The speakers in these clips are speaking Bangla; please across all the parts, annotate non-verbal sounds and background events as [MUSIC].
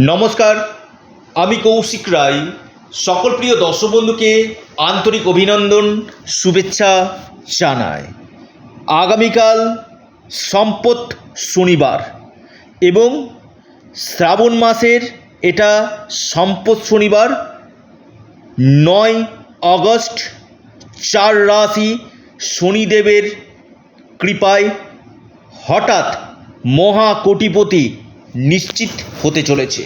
নমস্কার, আমি কৌশিক রায়। সকল প্রিয় দর্শক বন্ধুকে আন্তরিক অভিনন্দন, শুভেচ্ছা জানায় আগামীকাল সম্পদ শনিবার এবং শ্রাবণ মাসের এটা সম্পদ শনিবার, নয় আগস্ট, চার রাশি শনিদেবের কৃপায় হঠাৎ মহা কোটিপতি নিশ্চিত হতে চলেছে।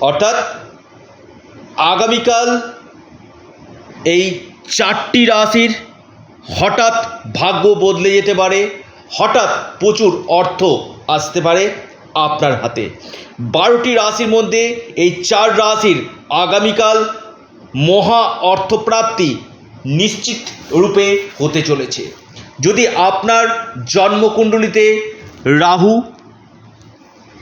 অর্থাৎ আগামীকাল এই চারটি রাশির হঠাৎ ভাগ্য বদলে যেতে পারে, হঠাৎ প্রচুর অর্থ আসতে পারে আপনার হাতে। বারোটি রাশির মধ্যে এই চার রাশির আগামীকাল মহা অর্থপ্রাপ্তি নিশ্চিত রূপে হতে চলেছে। যদি আপনার জন্মকুণ্ডলিতে রাহু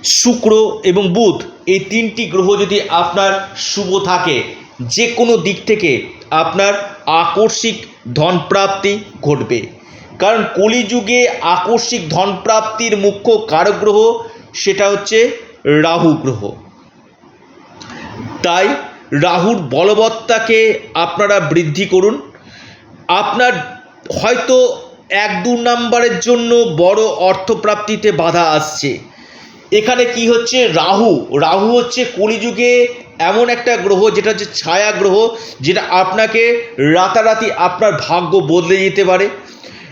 শুক্র এবং বুধ, এই তিনটি গ্রহ যদি আপনার শুভ থাকে যে কোনো দিক থেকে আপনার আকস্মিক ধনপ্রাপ্তি ঘটবে। কারণ কলিযুগে আকস্মিক ধনপ্রাপ্তির মুখ্য কারক গ্রহ সেটা হচ্ছে রাহু গ্রহ। তাই রাহুর বলবত্তাকে আপনারা বৃদ্ধি করুন। আপনার হয়তো এক দু নাম্বারের জন্য বড় অর্থপ্রাপ্তিতে বাধা আসছে। এখানে কি হচ্ছে? রাহু। রাহু হচ্ছে কলিযুগে এমন একটা গ্রহ, যেটা হচ্ছে ছায়া গ্রহ, যেটা আপনাকে রাতারাতি আপনার ভাগ্য বদলে যেতে পারে।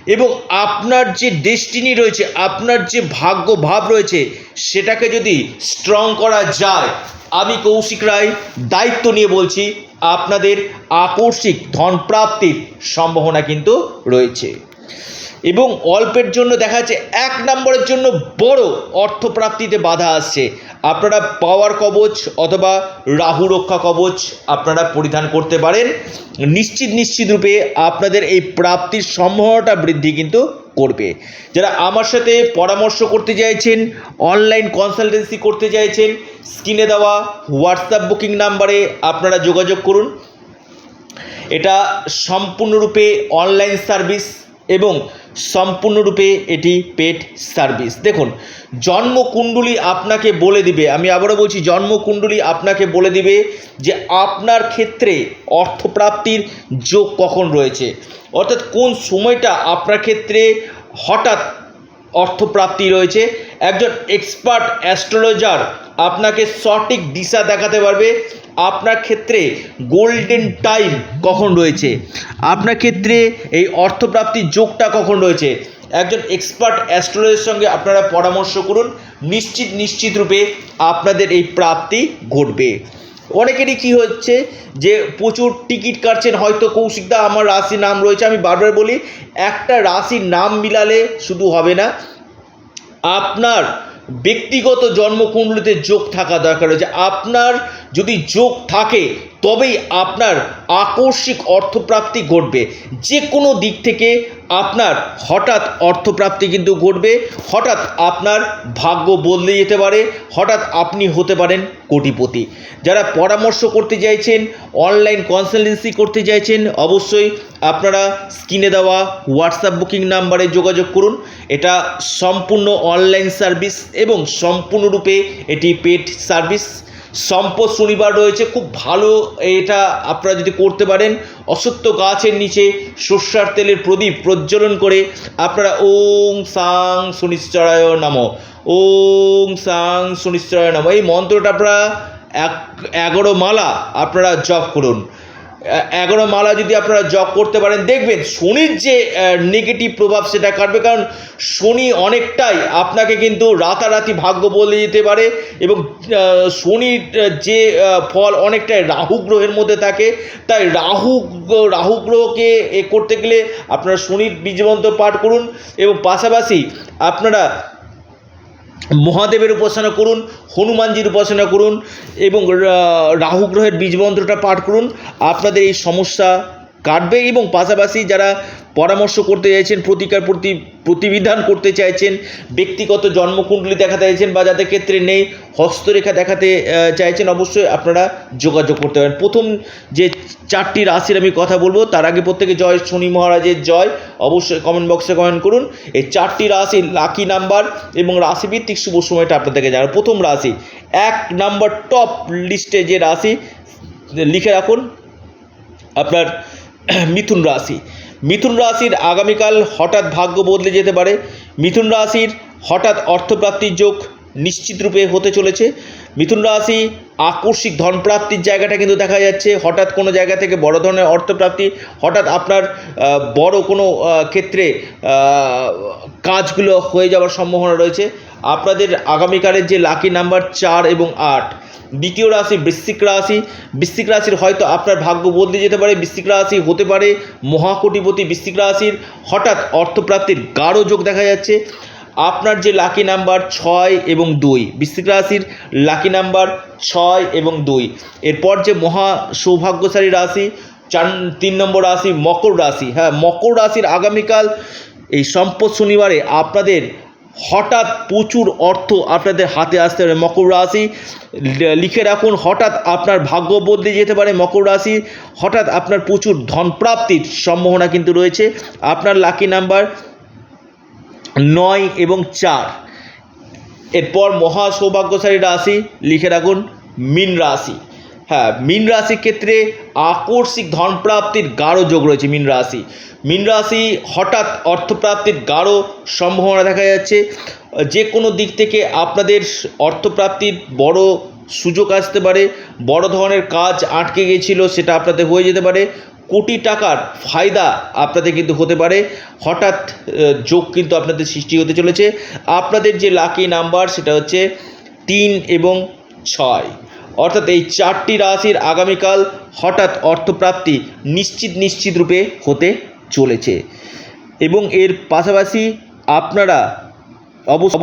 এবং আপনার যে ডেস্টিনি রয়েছে, আপনার যে ভাগ্য ভাব রয়েছে, সেটাকে যদি স্ট্রং করা যায়, আমি কৌশিক রায় দায়িত্ব নিয়ে বলছি, আপনাদের আকস্মিক ধনপ্রাপ্তির সম্ভাবনা কিন্তু রয়েছে। এবং অল্পের জন্য দেখা যাচ্ছে এক নম্বরের জন্য বড় অর্থপ্রাপ্তিতে বাধা আসছে। আপনারা পাওয়ার কবচ অথবা রাহু রক্ষা কবচ আপনারা পরিধান করতে পারেন। নিশ্চিত নিশ্চিত রূপে আপনাদের এই প্রাপ্তির সম্ভাবনাটা বৃদ্ধি কিন্তু করবে। যারা আমার সাথে পরামর্শ করতে চাইছেন অনলাইন কনসালটেন্সি করতে চাইছেন, স্ক্রিনে দেওয়া হোয়াটসঅ্যাপ বুকিং নাম্বারে আপনারা যোগাযোগ করুন। এটা সম্পূর্ণরূপে অনলাইন সার্ভিস এবং সম্পূর্ণরূপে এটি পেট সার্ভিস। দেখুন, জন্মকুণ্ডলী আপনাকে বলে দিবে, আমি আবারও বলছি, জন্মকুণ্ডলী আপনাকে বলে দিবে যে আপনার ক্ষেত্রে অর্থপ্রাপ্তির যোগ কখন রয়েছে? অর্থাৎ কোন সময়টা আপনার ক্ষেত্রে হঠাৎ অর্থপ্রাপ্তি রয়েছে। একজন এক্সপার্ট অ্যাস্ট্রোলজার আপনাকে সঠিক দিশা দেখাতে পারবে। আপনার ক্ষেত্রে গোল্ডেন টাইম কখন রয়েছে? আপনার ক্ষেত্রে এই অর্থপ্রাপ্তির যোগটা কখন রয়েছে? একজন এক্সপার্ট অ্যাস্ট্রোলজারের সঙ্গে আপনারা পরামর্শ করুন। নিশ্চিত নিশ্চিত রূপে আপনাদের এই প্রাপ্তি ঘটবে। অনেকেরই কি হচ্ছে যে প্রচুর টিকিট কাটছেন, হয়তো কৌশিকদা আমার রাশির নাম রয়েছে, আমি বারবার বলি, একটা রাশির নাম মিলালে শুধু হবে না। আপনার ব্যক্তিগত জন্মকুণ্ডলিতে যোগ থাকা দরকার রয়েছে। আপনার যদি যোগ থাকে তবেই আপনার আকস্মিক অর্থপ্রাপ্তি ঘটবে। যে কোনো দিক থেকে আপনার হঠাৎ অর্থপ্রাপ্তি কিন্তু ঘটবে। হঠাৎ আপনার ভাগ্য বদলে যেতে পারে। হঠাৎ আপনি হতে পারেন কোটিপতি। যারা পরামর্শ করতে চাইছেন অনলাইন কনসালটেন্সি করতে চাইছেন, অবশ্যই আপনারা স্ক্রিনে দেওয়া হোয়াটসঅ্যাপ বুকিং নাম্বারে যোগাযোগ করুন। এটা সম্পূর্ণ অনলাইন সার্ভিস এবং সম্পূর্ণরূপে এটি পেড সার্ভিস সম্পদ শনিবার রয়েছে। খুব ভালো এটা আপনারা যদি করতে পারেন অসত্য গাছের নিচে সর্ষার তেলের প্রদীপ প্রজ্বলন করে আপনারা ওং সাং শনিশ্চরায় নাম। ওং সাং শনিশ্চরায় নম। এই মন্ত্রটা আপনারা এক এগারো মালা আপনারা জপ করুন। এগারো মালা যদি আপনারা জপ করতে পারেন, দেখবেন শনির যে নেগেটিভ প্রভাব সেটা কাটবে। কারণ শনি অনেকটাই আপনাকে কিন্তু রাতারাতি ভাগ্য বলে যেতে পারে এবং শনির যে ফল অনেকটাই রাহু গ্রহের মধ্যে থাকে। তাই রাহু রাহু গ্রহকে এ করতে গেলে আপনারা শনির বীজমন্ত্র পাঠ করুন এবং পাশাপাশি আপনারা মহাদেবের উপাসনা করুন, হনুমানজির উপাসনা করুন এবং রাহু গ্রহের বীজমন্ত্রটা পাঠ করুন। আপনাদের এই সমস্যা কাটবে এবং পাশাপাশি যারা পরামর্শ করতে চাইছেন, প্রতিকার প্রতি প্রতিবিধান করতে চাইছেন, ব্যক্তিগত জন্মকুণ্ডলী দেখাতে চাইছেন বা যাদের ক্ষেত্রে নেই, হস্তরেখা দেখাতে চাইছেন, অবশ্যই আপনারা যোগাযোগ করতে পারেন। প্রথম যে চারটি রাশির আমি কথা বলব, তার আগে প্রত্যেকে জয় শনি মহারাজের জয়, অবশ্যই কমেন্ট বক্সে কমেন্ট করুন। এই চারটি রাশি লাকি নাম্বার এবং রাশিভিত্তিক শুভ সময়টা আপনাদেরকে জানাব। প্রথম রাশি, এক নাম্বার টপ লিস্টে যে রাশি, লিখে রাখুন। আপনার [CLEARS THROAT] মিথুন রাশি। মিথুন রাশির আগামীকাল হঠাৎ ভাগ্য বদলে যেতে পারে। মিথুন রাশির হঠাৎ অর্থপ্রাপ্তির যোগ নিশ্চিত রূপে হতে চলেছে। মিথুন রাশি আকস্মিক ধনপ্রাপ্তির জায়গাটা কিন্তু দেখা যাচ্ছে। হঠাৎ কোনো জায়গা থেকে বড় ধরনের অর্থপ্রাপ্তি, হঠাৎ আপনার বড় কোনো ক্ষেত্রে কাজগুলো হয়ে যাওয়ার সম্ভাবনা রয়েছে। আপনাদের আগামীকালের যে লাকি নাম্বার চার এবং আট, দ্বিতীয় রাশি বৃশ্চিক রাশি। বৃশ্চিক রাশির হয়তো আপনার ভাগ্য বদলে যেতে পারে, বৃশ্চিক রাশি হতে পারে, মহাকোটিপতি বৃশ্চিক রাশির। হঠাৎ অর্থপ্রাপ্তির গাঢ় যোগ দেখা যাচ্ছে। আপনার যে লাকি নাম্বার ছয় এবং দুই, বৃশ্চিক রাশির লাকি নাম্বার ছয় এবং দুই, এরপর যে মহা সৌভাগ্যশালী রাশি, চার, তিন নম্বর রাশি মকর রাশি হ্যাঁ মকর রাশির আগামীকাল এই সম্পদ শনিবারে আপনাদের হঠাৎ প্রচুর অর্থ আপনাদের হাতে আসতে পারে মকর রাশি। লিখে রাখুন, হঠাৎ আপনার ভাগ্য বদলে যেতে পারে মকর রাশি, হঠাৎ আপনার প্রচুর ধনপ্রাপ্তির সম্ভাবনা কিন্তু রয়েছে। আপনার লাকি নাম্বার নয় এবং চার। এরপর মহা সৌভাগ্যশালী রাশি লিখে রাখুন, মীন রাশি। হ্যাঁ মীন রাশির ক্ষেত্রে আকস্মিক ধনপ্রাপ্তির গাঢ় যোগ রয়েছে মীন রাশি। মীন রাশি হঠাৎ অর্থপ্রাপ্তির গাঢ় সম্ভাবনা দেখা যাচ্ছে। যে কোনো দিক থেকে আপনাদের অর্থপ্রাপ্তির বড় সুযোগ আসতে পারে। বড় ধরনের কাজ আটকে গিয়েছিল, সেটা আপনাদের হয়ে যেতে পারে। কোটি টাকার ফায়দা আপনাদের কিন্তু হতে পারে। হঠাৎ যোগ কিন্তু আপনাদের সৃষ্টি হতে চলেছে। আপনাদের যে লাকি নাম্বার সেটা হচ্ছে তিন এবং ছয়। অর্থাৎ এই চারটি রাশির আগামীকাল হঠাৎ অর্থপ্রাপ্তি নিশ্চিত নিশ্চিত রূপে হতে চলেছে। এবং এর পাশাপাশি আপনারা অবশ্য